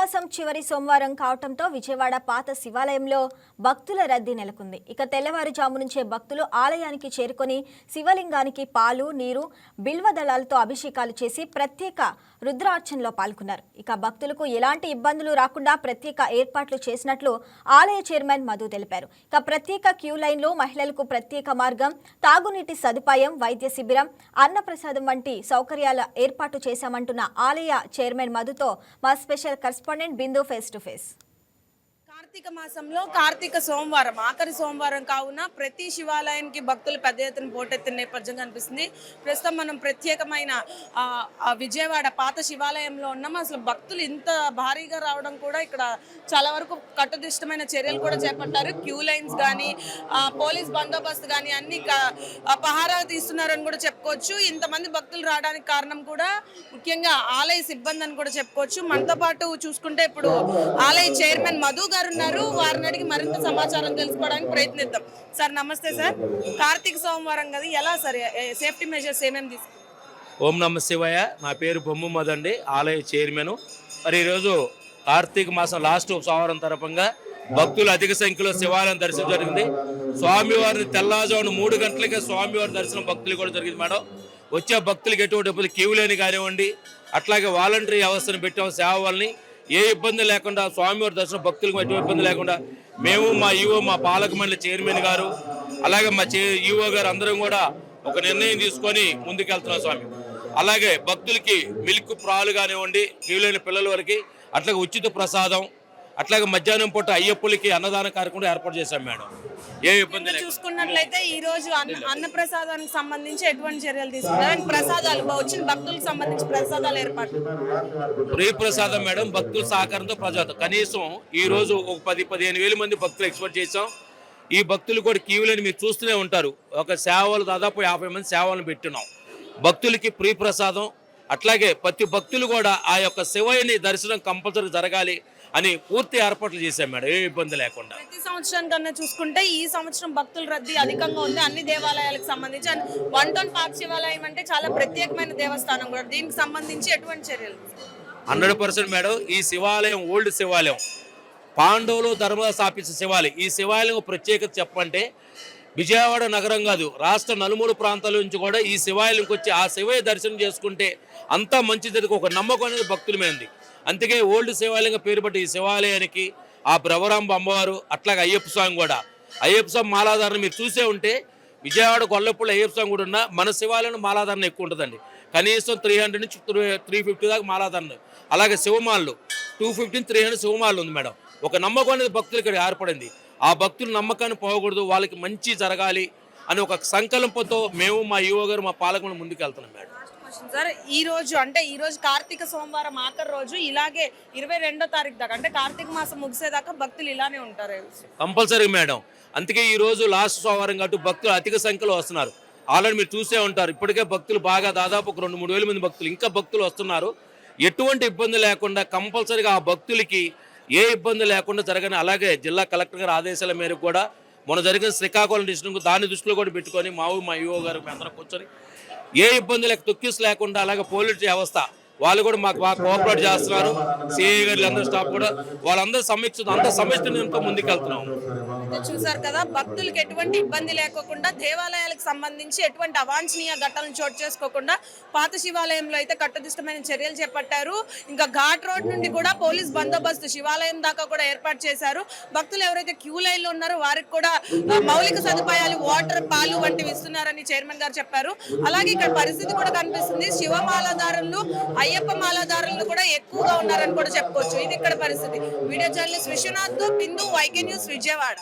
మాసం చివరి సోమవారం కావటంతో విజయవాడ పాత శివాలయంలో భక్తుల రద్దీ నెలకొంది. ఇక తెల్లవారుజాము నుంచే భక్తులు ఆలయానికి చేరుకొని శివలింగానికి పాలు నీరు బిల్వ దళాలతో అభిషేకాలు చేసి ప్రత్యేక రుద్రార్చనలో పాల్గొన్నారు. ఇక భక్తులకు ఎలాంటి ఇబ్బందులు రాకుండా ప్రత్యేక ఏర్పాట్లు చేసినట్లు ఆలయ చైర్మన్ మధు తెలిపారు. ఇక ప్రత్యేక క్యూ లైన్లో మహిళలకు ప్రత్యేక మార్గం తాగునీటి సదుపాయం వైద్య శిబిరం అన్నప్రసాదం వంటి సౌకర్యాల ఏర్పాటు చేశామంటున్న ఆలయ చైర్మన్ మధుతో మా special correspondent Bindu face to face Karthika మాసంలో కార్తీక సోమవారం ఆఖరి సోమవారం కావున ప్రతి శివాలయానికి భక్తులు పెద్ద ఎత్తున పోటెత్తిన నేపథ్యం కనిపిస్తుంది ప్రస్తుతం మనం ప్రత్యేకమైన విజయవాడ పాత శివాలయంలో ఉన్నాం అసలు భక్తులు ఇంత భారీగా రావడం కూడా ఇక్కడ చాలా వరకు కట్టుదిష్టమైన చర్యలు కూడా చేపట్టారు. క్యూ లైన్స్ కానీ పోలీస్ బందోబస్తు కానీ అన్ని పహారా తీస్తున్నారని కూడా చెప్పుకోవచ్చు. ఇంతమంది భక్తులు రావడానికి కారణం కూడా ముఖ్యంగా ఆలయ సిబ్బంది అని కూడా చెప్పుకోవచ్చు. మనతో పాటు చూసుకుంటే ఇప్పుడు ఆలయ చైర్మన్ మధు గారు ఉన్నారు వారిని అడిగి మరింత సమాచారం తెలుసుకోవడానికి ప్రయత్నిద్దాం. సార్ నమస్తే సార్. కార్తీక సోమవారం కదా ఎలా సార్ సేఫ్టీ మెజర్స్ ఏమేమి తీసుకు ఓం నమ శివయ్య నా పేరు బొమ్ము మదండి ఆలయ చైర్మన్. మరి ఈరోజు కార్తీక మాసం లాస్ట్ సోమవారం తరపంగా భక్తులు అధిక సంఖ్యలో శివాలయం దర్శనం జరిగింది. స్వామివారిని తెల్లారుజామున మూడు గంటలకే స్వామివారి దర్శనం భక్తులు కూడా జరిగింది మేడం. వచ్చే భక్తులకి ఎటువంటి ఇబ్బంది క్యూ లేని కానివ్వండి అట్లాగే వాలంటరీ వ్యవస్థను పెట్టాం సేవ వాళ్ళని ఏ ఇబ్బంది లేకుండా స్వామివారి దర్శనం భక్తులకు ఎటువంటి ఇబ్బంది లేకుండా మేము మా ఈవో మా పాలక మండలి చైర్మన్ గారు అలాగే మా చే ఈవో గారు అందరం కూడా ఒక నిర్ణయం తీసుకొని ముందుకెళ్తున్నాం స్వామి. అలాగే భక్తులకి మిల్క్ ప్రాలు కానివ్వండి క్యూలైన పిల్లల వరకు అట్లాగే ఉచిత ప్రసాదం అట్లాగే మధ్యాహ్నం పూట అయ్యప్పులకి అన్నదాన కార్యక్రమం ఏర్పాటు చేశాం మేడం. ఏ ఇబ్బంది చూసుకున్నట్లయితే ఈ రోజు అన్న అన్న ప్రసాదానికి సంబంధించి ఎటువంటి చర్యలు తీసుకున్నారు? ప్రసాదాలు వచ్చిన భక్తులకు సంబంధించి ప్రసాదాలు ఏర్పాటు ఫ్రీ ప్రసాదం మేడం భక్తుల సహకారంతో ప్రజాతం కనీసం ఈ రోజు ఒక పది పదిహేను వేల మంది భక్తులు ఎక్స్పెక్ట్ చేసాం ఈ భక్తులు కూడా క్యూలని మీరు చూస్తూనే ఉంటారు. ఒక సేవలు దాదాపు యాభై మంది సేవలను పెట్టినాం. భక్తులకి ఫ్రీ ప్రసాదం. అట్లాగే ప్రతి భక్తులు కూడా ఆ యొక్క శివయ్యని దర్శనం కంపల్సరీ జరగాలి. అని పూర్తి ఏర్పాట్లు చేశాం మేడం ఏ ఇబ్బంది లేకుండా. ప్రతి సంవత్సరం కన్నా చూసుకుంటే ఈ సంవత్సరం భక్తుల రద్దీ అధికంగా ఉంది. అన్ని దేవాలయాలకు సంబంధించి అండ్ వన్ టౌన్ పాక్ శివాలయం అంటే చాలా ప్రత్యేకమైన దేవస్థానం కూడా. దీనికి సంబంధించి ఎటువంటి చర్యలు? హండ్రెడ్ పర్సెంట్ మేడం ఈ శివాలయం ఓల్డ్ శివాలయం. పాండవులు ధర్మదాస్ స్థాపించిన శివాలయం. ఈ శివాలయం ప్రత్యేకత చెప్పంటే విజయవాడ నగరం కాదు రాష్ట్ర నలుమూల ప్రాంతాల నుంచి కూడా ఈ శివాలయంకి వచ్చి ఆ శివయ్య దర్శనం చేసుకుంటే అంతా మంచి జరిగి ఒక నమ్మకం అనేది భక్తుల మీద అందుకే ఓల్డ్ శివాలయంగా పేరు పట్టి ఈ శివాలయానికి ఆ భ్రవరాంబ అమ్మవారు అట్లాగే అయ్యప్ప స్వామి కూడా. అయ్యప్ప స్వామి మాలాధారణ మీరు చూసే ఉంటే విజయవాడ గొల్లపూడి అయ్యప్ప స్వామి కూడా ఉన్న మన శివాలయం మాలాధారణ ఎక్కువ ఉంటుందండి. కనీసం త్రీ హండ్రెడ్ నుంచి త్రీ ఫిఫ్టీ దాకా మాలాధారణ అలాగే శివమాలు టూ ఫిఫ్టీన్ త్రీ హండ్రెడ్ శివమాలు ఉంది మేడం. ఒక నమ్మకం అనేది భక్తులు ఇక్కడ ఏర్పడింది. ఆ భక్తుల నమ్మకాన్ని పోకూడదు వాళ్ళకి మంచి జరగాలి అని ఒక సంకల్పంతో మేము మా యువ గారు మా పాలకులు ముందుకు వెళ్తున్నాం మేడం సార్ ఈ రోజు అంటే ఈ రోజు కార్తీక సోమవారం ఆఖరి రోజు ఇలాగే ఇరవై రెండో తారీఖు దాకా అంటే కార్తీక మాసం ముగిసేదాకా భక్తులు ఇలానే ఉంటారు. Compulsory madam. అందుకే ఈ రోజు లాస్ట్ సోమవారం కాబట్టి భక్తులు అధిక సంఖ్యలో వస్తున్నారు. ఆల్రెడీ మీరు చూసే ఉంటారు. ఇప్పటికే భక్తులు బాగా దాదాపు ఒక రెండు మూడు వేల మంది భక్తులు. ఇంకా భక్తులు వస్తున్నారు. ఎటువంటి ఇబ్బంది లేకుండా కంపల్సరీగా ఆ భక్తులకి ఏ ఇబ్బంది లేకుండా జరగని అలాగే జిల్లా కలెక్టర్ గారి ఆదేశాల మేరకు కూడా మొన్న జరిగిన శ్రీకాకుళం డిస్ట్రిక్ట్ దాన్ని దృష్టిలో కూడా పెట్టుకొని మా ఊరు మా ఈఓ గారు అందరం కూర్చొని ఏ ఇబ్బంది లేక తొక్కిస్ లేకుండా అలాగే పోలీస్ వ్యవస్థ వాళ్ళు కూడా మాకు బాగా కోఆపరేట్ చేస్తున్నారు. సిఐ గారు అందరూ స్టాఫ్ కూడా వాళ్ళందరూ సమీక్ష అందరూ సమీక్ష ముందుకు చూశారు చూసారు కదా భక్తులకు ఎటువంటి ఇబ్బంది లేకోకుండా దేవాలయాలకు సంబంధించి ఎటువంటి అవాంఛనీయ ఘటనలు చోటు చేసుకోకుండా పాత శివాలయంలో అయితే కట్టుదిష్టమైన చర్యలు చేపట్టారు. ఇంకా ఘాట్ రోడ్ నుండి కూడా పోలీస్ బందోబస్తు శివాలయం దాకా కూడా ఏర్పాటు చేశారు. భక్తులు ఎవరైతే క్యూ లైన్లో ఉన్నారో వారికి కూడా మౌలిక సదుపాయాలు వాటర్ పాలు వంటివి ఇస్తున్నారని చైర్మన్ గారు చెప్పారు. అలాగే ఇక్కడ పరిస్థితి కూడా కనిపిస్తుంది. శివమాలదారులు అయ్యప్ప మాలదారులు కూడా ఎక్కువగా ఉన్నారని కూడా చెప్పుకోవచ్చు. ఇది ఇక్కడ పరిస్థితి. Video journalist Vishwanath Bindu YK news Vijayawada.